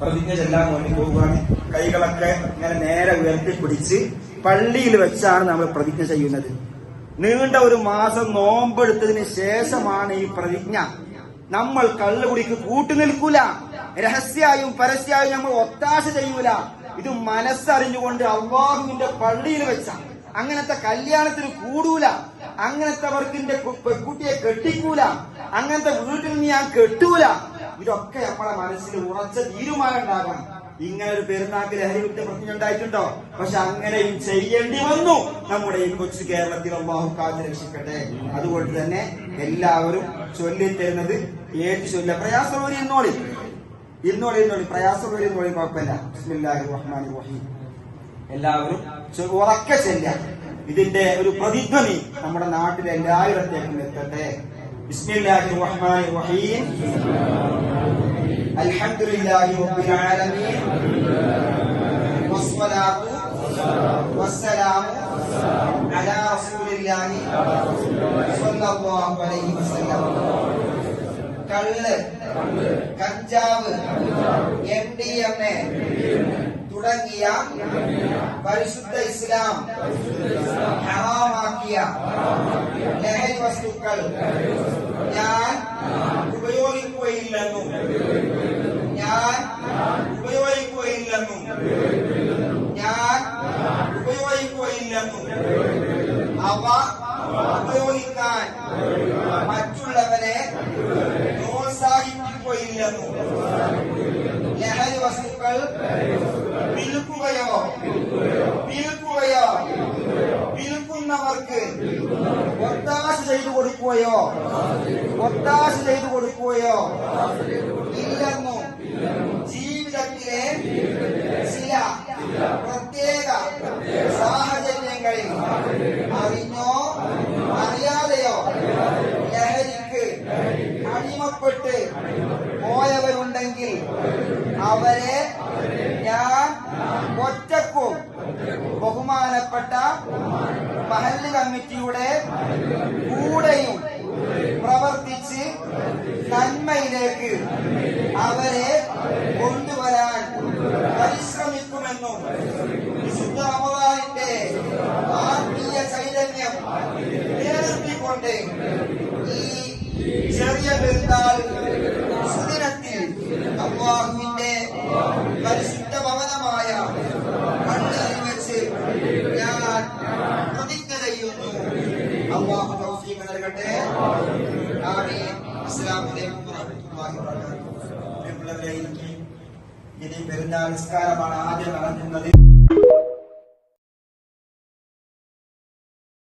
പ്രതിജ്ഞ ചെല്ലാൻ വേണ്ടി പോവുകയാണ്. കൈകളൊക്കെ ഇങ്ങനെ നേരെ ഉയർത്തിപ്പിടിച്ച് പള്ളിയിൽ വെച്ചാണ് നമ്മൾ പ്രതിജ്ഞ ചെയ്യുന്നത്. നീണ്ട ഒരു മാസം നോമ്പെടുത്തതിന് ശേഷമാണ് ഈ പ്രതിജ്ഞ. നമ്മൾ കള്ളുകുടിക്ക് കൂട്ടുനിൽക്കൂല രഹസ്യായും പരസ്യമായും നമ്മൾ ഒത്താശ ചെയ്യൂല. ഇത് മനസ്സറിഞ്ഞുകൊണ്ട് അള്ളാഹുവിന്റെ പള്ളിയിൽ വെച്ച അങ്ങനത്തെ കല്യാണത്തിന് കൂടൂല. അങ്ങനത്തെ അവർക്കിന്റെ പെൺകുട്ടിയെ കെട്ടിക്കൂല. അങ്ങനത്തെ വീട്ടിൽ ഞാൻ കെട്ടൂല. ഇതൊക്കെ നമ്മളെ മനസ്സിൽ ഉറച്ച തീരുമാനം ഉണ്ടാകണം. ഇങ്ങനെ ഒരു പെരുന്നാക്ക് ലഹരി വിട്ട് പ്രശ്നം ഉണ്ടായിട്ടുണ്ടോ? പക്ഷെ അങ്ങനെയും ചെയ്യേണ്ടി വന്നു. നമ്മുടെ ഈ കൊച്ചു കേരളത്തിൽ അള്ളാഹു കാത്ത് രക്ഷിക്കട്ടെ. അതുകൊണ്ട് തന്നെ എല്ലാവരും ചൊല്ലിത്തരുന്നത് ഏത് ചൊല്ല? പ്രയാസമുള്ള ഇന്നോളി ഇന്നോളി ഇന്നോളി പ്രയാസമുള്ള ഇന്നോളി കുഴപ്പമില്ല. ബിസ്മില്ലാഹി റഹ്മാൻ റഹീം. എല്ലാവരും ഉറക്കെ ചെല്ല ഇതിന്റെ ഒരു പ്രതിധ്വനി നമ്മുടെ നാട്ടിലെ എല്ലായിടത്തേക്കും എത്തട്ടെ. ബിസ്മില്ലാഹി لله റഹീം അൽഹംദുലില്ലാഹി റബ്ബിൽ ആലമീൻ. വസ്സലാത്തു വസ്സലാമു അലാ صلى الله عليه وسلم കള്ള് കഞ്ചാവ് എം ഡി എം എ തുടങ്ങിയ പരിശുദ്ധ ഇസ്ലാം ഹറാമാക്കിയ ലഹരി വസ്തുക്കൾ. ഞാൻ ഉപയോഗിക്കുകയില്ലെന്നും. ഞാൻ ഉപയോഗിക്കുകയില്ലെന്നും. ഞാൻ ഉപയോഗിക്കുകയില്ലെന്നും. അവ ഉപയോഗിക്കാൻ മറ്റുള്ളവരെ പ്രോത്സാഹിപ്പിക്കുകയില്ലെന്നും. ലഹരി വസ്തുക്കൾ വിൽക്കുകയോ വിൽക്കുന്നവർക്ക് ഒത്താശ ചെയ്തു കൊടുക്കുകയോ? ഒത്താശ ചെയ്തു കൊടുക്കുകയോ? ഇല്ലെന്നും? ജീവിതത്തിലെ ചില പ്രത്യേക സാഹചര്യങ്ങളിൽ അറിഞ്ഞോ അറിയാതെയോ ലഹരിക്ക് അടിമപ്പെട്ട് പോയവരുണ്ടെങ്കിൽ അവരെ ഞാൻ ഒറ്റക്കും ബഹുമാനപ്പെട്ട മഹല്ല് കമ്മിറ്റിയുടെ കൂടെയും പ്രവർത്തിച്ച് നന്മയിലേക്ക് അവരെ കൊണ്ടുവരാൻ പരിശ്രമിക്കുമെന്നും വിശുദ്ധ റമദാനിന്റെ ആത്മീയ ചൈതന്യം നിലനിർത്തിക്കൊണ്ട് ഈ ചെറിയ പെരുന്നാൾ സുദിനത്തിൽ അള്ളാഹുവിന്റെ പരിശുദ്ധ ഭവനമായ പെരുന്നാൾ നിസ്കാരമാണ് ആദ്യം നടത്തുന്നത്